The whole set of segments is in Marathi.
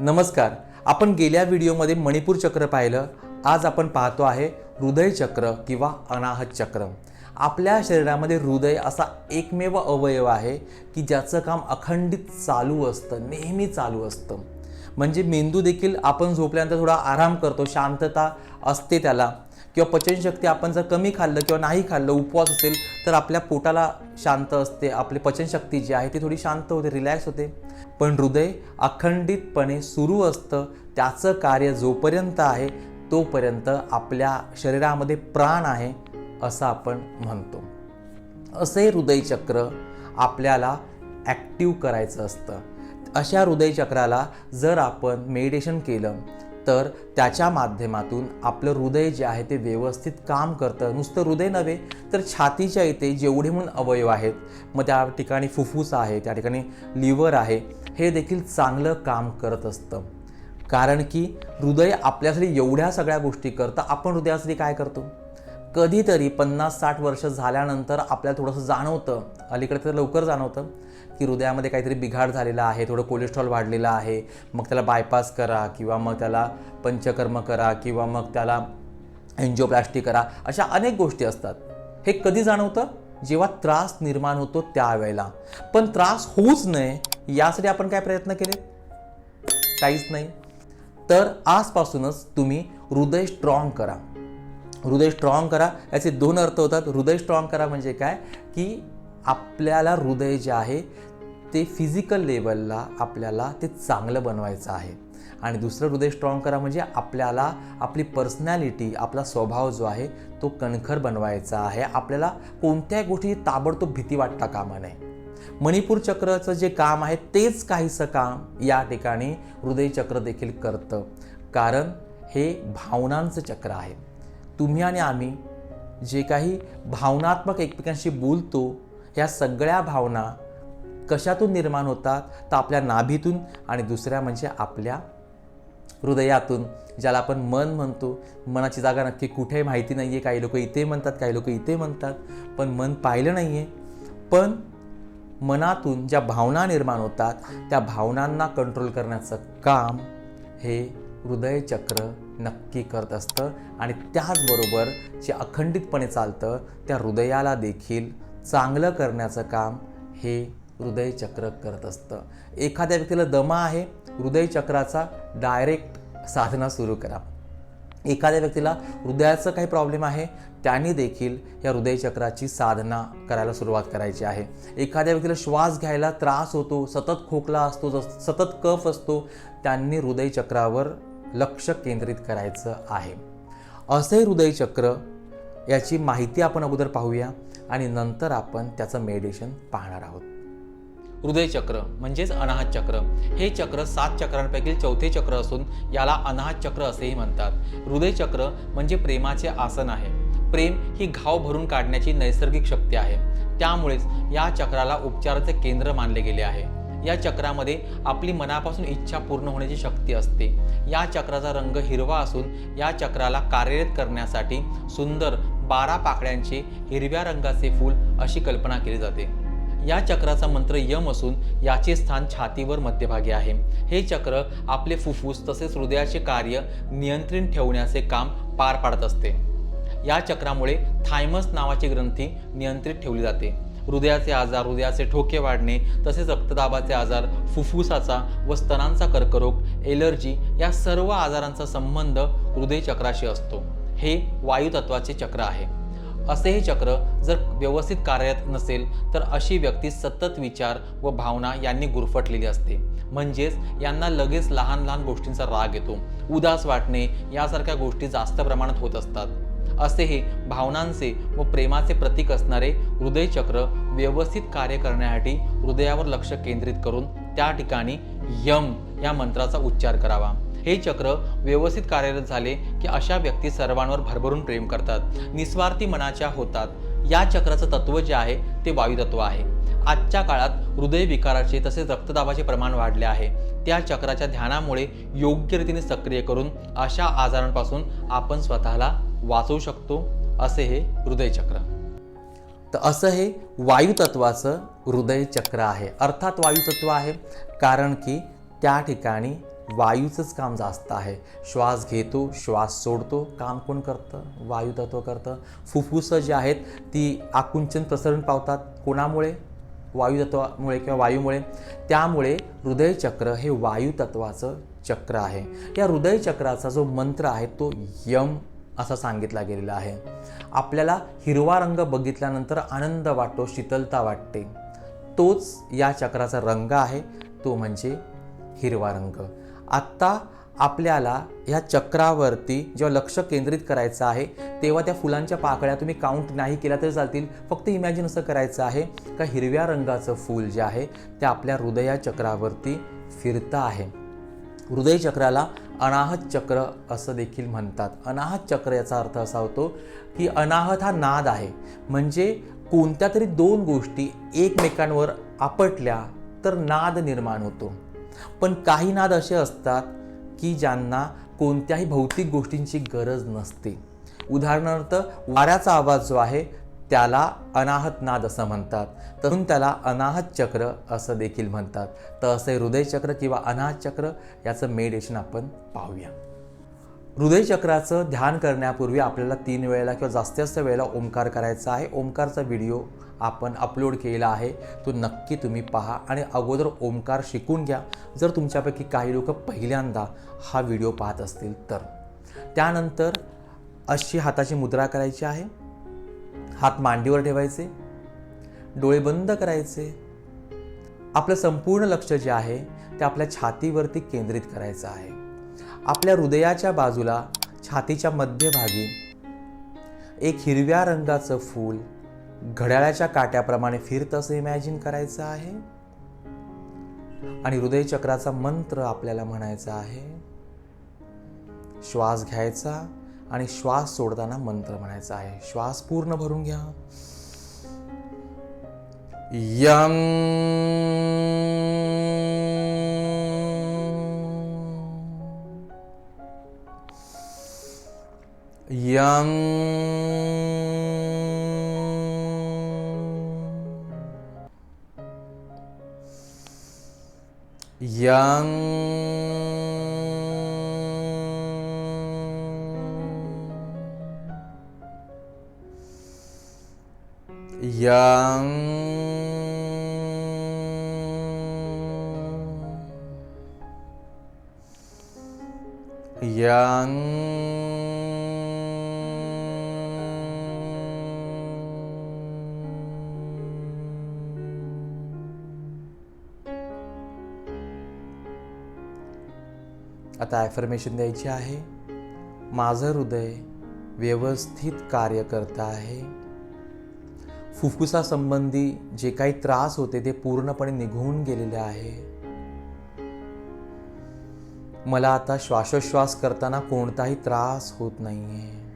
नमस्कार. आपण गेल्या व्हिडिओमध्ये मणिपूर चक्र पाहिलं. आज आपण पाहतो आहे हृदय चक्र किंवा अनाहत चक्र. आपल्या शरीरामध्ये हृदय असा एकमेव अवयव आहे की ज्याचं काम अखंडित चालू असतं नेहमी चालू असतं. म्हणजे मेंदू देखील आपण झोपल्यानंतर थोडा आराम करतो शांतता असते त्याला. किंवा पचनशक्ती आपण जर कमी खाल्लं किंवा नाही खाल्लं उपवास असेल तर आपल्या पोटाला शांत असते. आपली पचनशक्ती जी आहे ती थोडी शांत होते रिलॅक्स होते. पण हृदय अखंडितपणे सुरू असतं. त्याचं कार्य जोपर्यंत आहे तोपर्यंत आपल्या शरीरामध्ये प्राण आहे असं आपण म्हणतो. असे हृदयचक्र आपल्याला ॲक्टिव्ह करायचं असतं. अशा हृदयचक्राला जर आपण मेडिटेशन केलं तर त्याच्या माध्यमातून आपलं हृदय जे आहे ते व्यवस्थित काम करतं. नुसतं हृदय नव्हे तर छातीच्या इथे जेवढे म्हणून अवयव आहेत मग त्या ठिकाणी फुफ्फुस आहे त्या ठिकाणी लिव्हर आहे हे देखील चांगलं काम करत असतं. कारण की हृदय आपल्यासाठी एवढ्या सगळ्या गोष्टी करतं आपण हृदयासाठी काय करतो? कधीतरी पन्नास साठ वर्ष झाल्यानंतर आपल्याला थोडंसं जाणवतं अलीकडे तर लवकर जाणवतं की हृदयामध्ये काहीतरी बिघाड झालेला आहे थोडं कोलेस्ट्रॉल वाढलेलं आहे मग त्याला बायपास करा किंवा मग त्याला पंचकर्म करा किंवा मग त्याला एन्जिओप्लास्टी करा अशा अनेक गोष्टी असतात. हे कधी जाणवतं? जेव्हा त्रास निर्माण होतो त्यावेळेला. पण त्रास होऊच नये यासाठी आपण काय प्रयत्न केले? काहीच नाही. तर आजपासूनच तुम्ही हृदय स्ट्रॉंग करा. हृदय स्ट्रॉंग करा याचे दोन अर्थ होतात. हृदय स्ट्रॉंग करा म्हणजे काय? की आपल्याला हृदय जे आहे ते फिजिकल लेवलला आपल्याला ते चांगलं बनवायचं आहे. आणि दुसरं हृदय स्ट्रॉंग करा म्हणजे आपल्याला आपली पर्सनॅलिटी आपला स्वभाव जो आहे तो कणखर बनवायचा आहे. आपल्याला कोणत्याही गोष्टी ताबडतोब भीती वाटता कामा नये. मणिपूर चक्रचं जे काम आहे तेच काहीसं काम या ठिकाणी हृदयचक्र देखील करतं. कारण हे भावनांचं चक्र आहे. तुम्ही आणि आम्ही जे काही भावनात्मक एकमेकांशी बोलतो ह्या सगळ्या भावना कशातून निर्माण होतात? तर आपल्या नाभीतून आणि दुसऱ्या म्हणजे आपल्या हृदयातून ज्याला आपण मन म्हणतो. मनाची जागा नक्की कुठे माहिती नाही आहे काही लोक इथे म्हणतात काही लोक इथे म्हणतात. पण मन पाहिलं नाही आहे पण मनातून ज्या भावना निर्माण होतात त्या भावनांना कंट्रोल करण्याचं काम हे हृदयचक्र नक्की करत असतं. आणि त्याचबरोबर जे अखंडितपणे चालतं त्या हृदयाला देखील चांगलं करण्याचं काम हे हृदयचक्र करत असतं. एखाद्या व्यक्तीला दमा आहे हृदयचक्राचा डायरेक्ट साधना सुरू करा. एखाद्या व्यक्तीला हृदयाचं काही प्रॉब्लेम आहे त्यांनी देखील या हृदयचक्राची साधना करायला सुरुवात करायची आहे. एखाद्या व्यक्तीला श्वास घ्यायला त्रास होतो सतत खोकला असतो जस- सतत कफ असतो त्यांनी हृदयचक्रावर लक्ष केंद्रित करायचं आहे. असे हृदयचक्र याची माहिती आपण अगोदर पाहूया आणि नंतर आपण त्याचं मेडिटेशन पाहणार आहोत. हृदयचक्र म्हणजेच अनाहत चक्र हे चक्र सात चक्रांपैकी चौथे चक्र असून याला अनाहत चक्र असेही म्हणतात. हृदयचक्र म्हणजे प्रेमाचे आसन आहे. प्रेम ही घाव भरून काढण्याची नैसर्गिक शक्ती आहे. त्यामुळेच या चक्राला उपचाराचे केंद्र मानले गेले आहे. या चक्रामध्ये आपली मनापासून इच्छा पूर्ण होण्याची शक्ती असते. या चक्राचा रंग हिरवा असून या चक्राला कार्यरत करण्यासाठी सुंदर बारा पाकळ्यांचे हिरव्या रंगाचे फूल अशी कल्पना केली जाते. या चक्राचा मंत्र यम असून याचे स्थान छातीवर मध्यभागी आहे. हे चक्र आपले फुफ्फुस तसेच हृदयाचे कार्य नियंत्रित ठेवण्याचे काम पार पाडत असते. या चक्रामुळे थायमस नावाची ग्रंथी नियंत्रित ठेवली जाते. हृदयाचे आजार हृदयाचे ठोके वाढणे तसेच रक्तदाबाचे आजार फुफ्फुसाचा व स्तनांचा कर्करोग एलर्जी या सर्व आजारांचा संबंध हृदयचक्राशी असतो. हे वायुतत्वाचे चक्र आहे. असे हे चक्र जर व्यवस्थित कार्यरत नसेल तर अशी व्यक्ती सतत विचार व भावना यांनी गुरफटलेली असते. म्हणजेच यांना लगेच लहान लहान गोष्टींचा राग येतो. उदास वाटणे यासारख्या गोष्टी जास्त प्रमाणात होत असतात. असे हे भावनांचे व प्रेमाचे प्रतीक असणारे हृदयचक्र व्यवस्थित कार्य करण्यासाठी हृदयावर लक्ष केंद्रित करून त्या ठिकाणी यम या मंत्राचा उच्चार करावा. हे चक्र व्यवस्थित कार्यरत झाले की अशा व्यक्ती सर्वांवर भरभरून प्रेम करतात निस्वार्थी मनाच्या होतात. या चक्राचं तत्व जे आहे ते वायुतत्व आहे. आजच्या काळात हृदय विकाराचे तसेच रक्तदाबाचे प्रमाण वाढले आहे. त्या चक्राच्या ध्यानामुळे योग्य रीतीने सक्रिय करून अशा आजारांपासून आपण स्वतःला वाचवू शकतो असे हे हृदयचक्र तर असं हे वायुतत्वाचं हृदयचक्र आहे. अर्थात वायुतत्व आहे कारण की त्या ठिकाणी वायूचंच काम जास्त आहे. श्वास घेतो श्वास सोडतो काम कोण करतं? वायू तत्व करतं. फुफ्फुसं जी आहेत ती आकुंचन प्रसरण पावतात. कोणामुळे? वायुतत्वामुळे किंवा वायूमुळे. त्यामुळे हृदयचक्र हे वायुतत्वाचं चक्र आहे. या हृदयचक्राचा जो मंत्र आहे तो यम असा सांगितला गेलेला आहे. आपल्याला हिरवा रंग बघितल्यानंतर आनंद वाटतो शीतलता वाटते. तोच या चक्राचा रंग आहे तो म्हणजे हिरवा रंग. आत्ता आपल्याला ह्या चक्रावरती जेव्हा लक्ष केंद्रित करायचं आहे तेव्हा त्या फुलांच्या पाकळ्या तुम्ही काउंट नाही केल्या तरी चालतील. फक्त इमॅजिन असं करायचं आहे का हिरव्या रंगाचं फूल जे आहे ते आपल्या हृदया चक्रावरती फिरतं आहे. हृदय चक्राला अनाहत चक्र असं देखील म्हणतात. अनाहत चक्र याचा अर्थ असा होतो की अनाहत हा नाद आहे. म्हणजे कोणत्या तरी दोन गोष्टी एकमेकांवर आपटल्या तर नाद निर्माण होतो. पण काही नाद असे असतात की ज्यांना कोणत्याही भौतिक गोष्टींची गरज नसते. उदाहरणार्थ वाऱ्याचा आवाज जो आहे त्याला अनाहत नाद असं म्हणतात. तरुण त्याला अनाहत चक्र असं देखील म्हणतात. तर असे हृदयचक्र किंवा अनाहत चक्र याचं मेडिटेशन आपण पाहूया. हृदयचक्राचं ध्यान करण्यापूर्वी आपल्याला तीन वेळेला किंवा जास्तीत जास्त वेळेला ओंकार करायचा आहे. ओंकारचा व्हिडिओ आपण अपलोड केलेला आहे तो नक्की तुम्ही पहा आणि अगोदर ओंकार शिकून घ्या. जर तुमच्यापैकी काही लोक पहिल्यांदा हा व्हिडिओ पाहत असतील तर. त्यानंतर अशी हाताची मुद्रा करायची आहे. हात मांडीवर ठेवायचे. डोळे बंद करायचे. आपलं संपूर्ण लक्ष जे आहे ते आपल्या छातीवरती केंद्रित करायचं आहे. आपल्या हृदयाच्या बाजूला छातीच्या मध्यभागी एक हिरव्या रंगाचं फूल घड्याळाच्या काट्याप्रमाणे फिरतं असं इमॅजिन करायचं आहे? आणि हृदय चक्राचा मंत्र आपल्याला म्हणायचा आहे श्वास घ्यायचा आणि श्वास सोडताना मंत्र म्हणायचा आहे. श्वास पूर्ण भरून घ्या. यम यम यम यम यम आता ॲफर्मेशन द्यायची आहे. माझं हृदय व्यवस्थित कार्य करतं आहे. फुफ्फुसासंबंधी जे काही त्रास होते ते पूर्णपणे निघून गेलेले आहे. मला आता श्वासोश्वास करताना कोणताही त्रास होत नाहीये.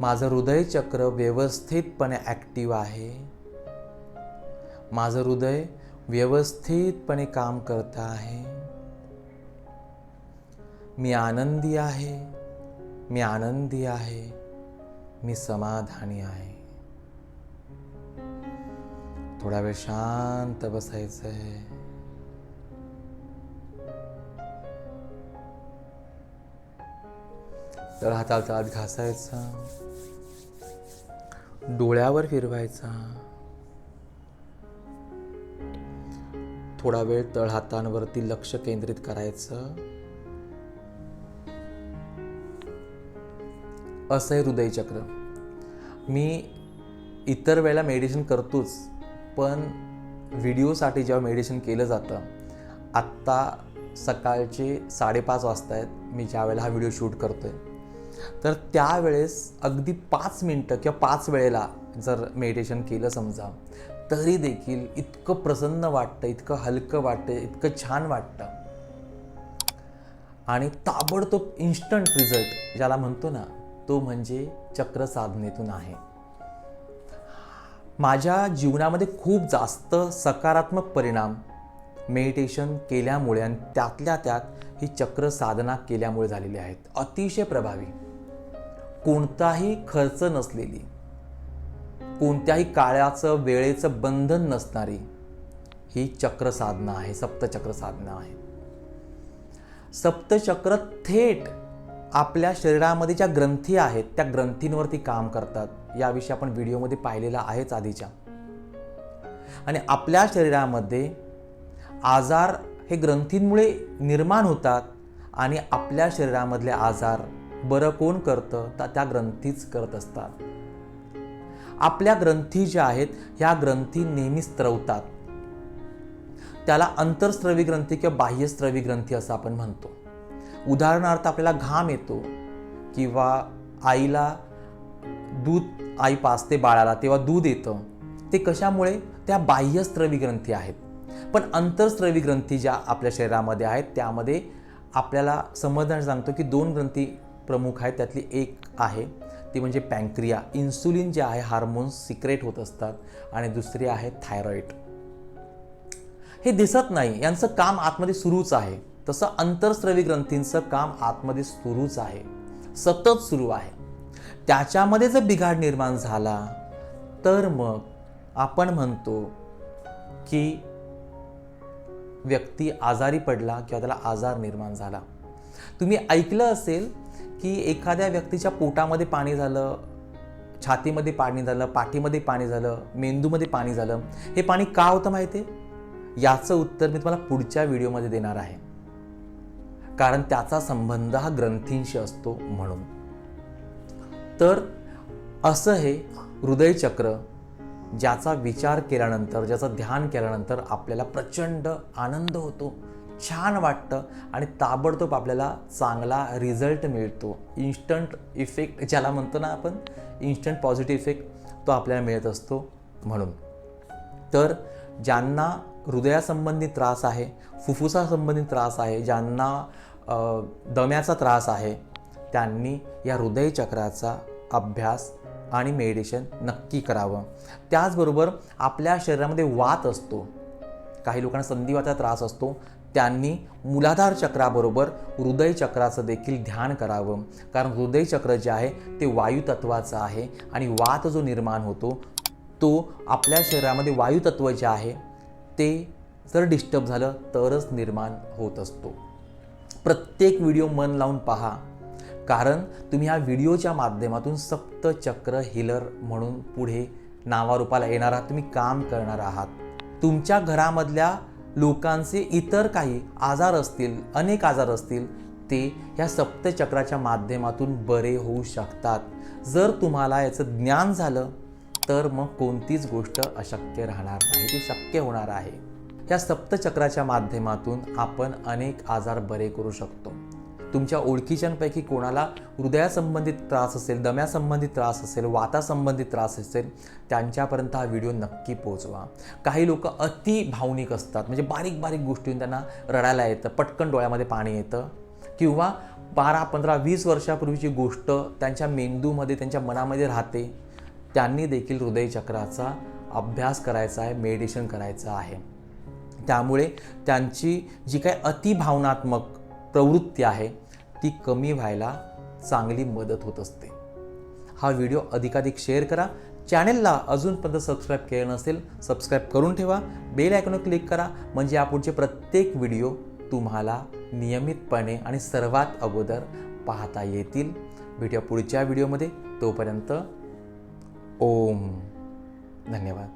माझं हृदय चक्र व्यवस्थितपणे ॲक्टिव्ह आहे. माझं हृदय व्यवस्थितपणे काम करत आहे. मी आनंदी आहे. मी आनंदी आहे. मी समाधानी आहे. थोडा वेळ शांत बसायचं आहे. तर हाताचा हात घासायचा. डोळ्यावर फिरवायचा. थोडा वेळ तळहातांवरती लक्ष केंद्रित करायचं. असं आहे हृदयचक्र मी इतर वेळेला मेडिटेशन करतोच पण व्हिडिओसाठी जेव्हा मेडिटेशन केलं जातं आत्ता सकाळचे साडेपाच वाजता आहेत मी ज्या वेळेला हा व्हिडिओ शूट करतोय. तर त्यावेळेस अगदी पाच मिनटं किंवा पाच वेळेला जर मेडिटेशन केलं समजा तरी देखील इतकं प्रसन्न वाटतं इतकं हलकं वाटतं इतकं छान वाटतं. आणि ताबडतोब इन्स्टंट रिझल्ट ज्याला म्हणतो ना तो म्हणजे चक्र साधनेतून आहे. माझ्या जीवनामध्ये खूप जास्त सकारात्मक परिणाम मेडिटेशन केल्यामुळे आणि त्यातल्या त्यात ही चक्र साधना केल्यामुळे झालेली आहेत. अतिशय प्रभावी. कोणताही खर्च नसलेली. कोणत्याही काळाचं वेळेचं बंधन नसणारी ही चक्र साधना आहे सप्तचक्र साधना आहे. सप्तचक्र थेट आपल्या शरीरामध्ये ज्या ग्रंथी आहेत त्या ग्रंथींवरती काम करतात. याविषयी आपण व्हिडिओमध्ये पाहिलेला आहेच आधीच्या. आणि आपल्या शरीरामध्ये आजार हे ग्रंथींमुळे निर्माण होतात आणि आपल्या शरीरामधले आजार बरं कोण करतं? तर त्या ग्रंथीच करत असतात. आपल्या ग्रंथी ज्या आहेत ह्या ग्रंथी नेहमी स्त्रवतात त्याला अंतरस्त्रवी ग्रंथी किंवा बाह्यस्त्रवी ग्रंथी असं आपण म्हणतो. उदाहरणार्थ आपल्याला घाम येतो किंवा आईला दूध आई पाजते बाळाला तेव्हा दूध येतं. ते कशामुळे? त्या बाह्यस्त्रवी ग्रंथी आहेत. पण अंतरस्त्रवी ग्रंथी ज्या आपल्या शरीरामध्ये आहेत त्यामध्ये आपल्याला समजण्यास सांगतो की दोन ग्रंथी प्रमुख आहेत त्यातली एक आहे ती म्हणजे पँक्रिया इन्सुलिन जे आहे हार्मोन्स सिक्रेट होत असतात आणि दुसरी आहे थायरॉईड. हे दिसत नाही यांचं काम आतमध्ये सुरूच आहे. तसं अंतरस्रवी ग्रंथींचं काम आतमध्ये सुरूच आहे. सतत सुरू आहे. त्याच्यामध्ये जर बिघाड निर्माण झाला तर मग आपण म्हणतो की व्यक्ती आजारी पडला किंवा त्याला आजार निर्माण झाला. तुम्ही ऐकलं असेल की एखाद्या व्यक्तीच्या पोटामध्ये पाणी झालं छातीमध्ये पाणी झालं पाठीमध्ये पाणी झालं मेंदूमध्ये पाणी झालं हे पाणी का होतं माहिती आहे? याचं उत्तर मी तुम्हाला पुढच्या व्हिडिओमध्ये देणार आहे. कारण त्याचा संबंध हा ग्रंथींशी असतो म्हणून. तर असं हे हृदयचक्र ज्याचा विचार केल्यानंतर ज्याचं ध्यान केल्यानंतर आपल्याला प्रचंड आनंद होतो. छान वाटतं आणि ताबडतोब आपल्याला चांगला रिझल्ट मिळतो. इन्स्टंट इफेक्ट ज्याला म्हणतो ना आपण इन्स्टंट पॉझिटिव्ह इफेक्ट तो आपल्याला मिळत असतो म्हणून. तर ज्यांना हृदयासंबंधी त्रास आहे फुफ्फुसासंबंधी त्रास आहे ज्यांना दम्याचा त्रास आहे त्यांनी या हृदयचक्राचा अभ्यास आणि मेडिटेशन नक्की करावं. त्याचबरोबर आपल्या शरीरामध्ये वात असतो. काही लोकांना संधिवाचा त्रास असतो त्यांनी मूलाधार चक्राबरोबर हृदय चक्राचं देखील ध्यान करावं. कारण हृदय चक्र जे आहे ते वायुतत्वाचं आहे आणि वात जो निर्माण होतो तो आपल्या शरीरामध्ये वायुतत्व जे आहे ते जर डिस्टर्ब झालं तरच निर्माण होत असतो. प्रत्येक व्हिडिओ मन लावून पहा. कारण तुम्ही ह्या व्हिडिओच्या माध्यमातून सप्तचक्र हिलर म्हणून पुढे नावारूपाला येणार आहात. तुम्ही काम करणार आहात. तुमच्या घरामधल्या लोकांचे इतर काही आजार असतील अनेक आजार असतील ते ह्या सप्तचक्राच्या माध्यमातून बरे होऊ शकतात. जर तुम्हाला याचं ज्ञान झालं तर मग कोणतीच गोष्ट अशक्य राहणार नाही. ती शक्य होणार आहे. या सप्तचक्राच्या माध्यमातून आपण अनेक आजार बरे करू शकतो. तुमच्या ओळखीच्यांपैकी कोणाला हृदयासंबंधित त्रास असेल दम्यासंबंधित त्रास असेल वातासंबंधित त्रास असेल त्यांच्यापर्यंत हा व्हिडिओ नक्की पोहोचवा. काही लोक अति भावनिक असतात म्हणजे बारीक बारीक गोष्टींनी त्यांना रडायला येतं पटकन डोळ्यामध्ये पाणी येतं किंवा बारा पंधरा वीस वर्षापूर्वीची गोष्ट त्यांच्या मेंदूमध्ये त्यांच्या मनामध्ये राहते त्यांनी देखील हृदयचक्राचा अभ्यास करायचा आहे मेडिटेशन करायचं आहे. त्यामुळे त्यांची जी काही अतिभावनात्मक प्रवृत्ती आहे ती कमी व्हायला चांगली मदत होत असते. हा व्हिडिओ अधिकाधिक शेअर करा. चॅनेलला अजूनपर्यंत सबस्क्राईब केलं नसेल सबस्क्राईब करून ठेवा. बेल आयकॉनवर क्लिक करा म्हणजे यापुढचे प्रत्येक व्हिडिओ तुम्हाला नियमितपणे आणि सर्वात अगोदर पाहता येतील. भेटूया पुढच्या व्हिडिओमध्ये. तोपर्यंत ओम. धन्यवाद.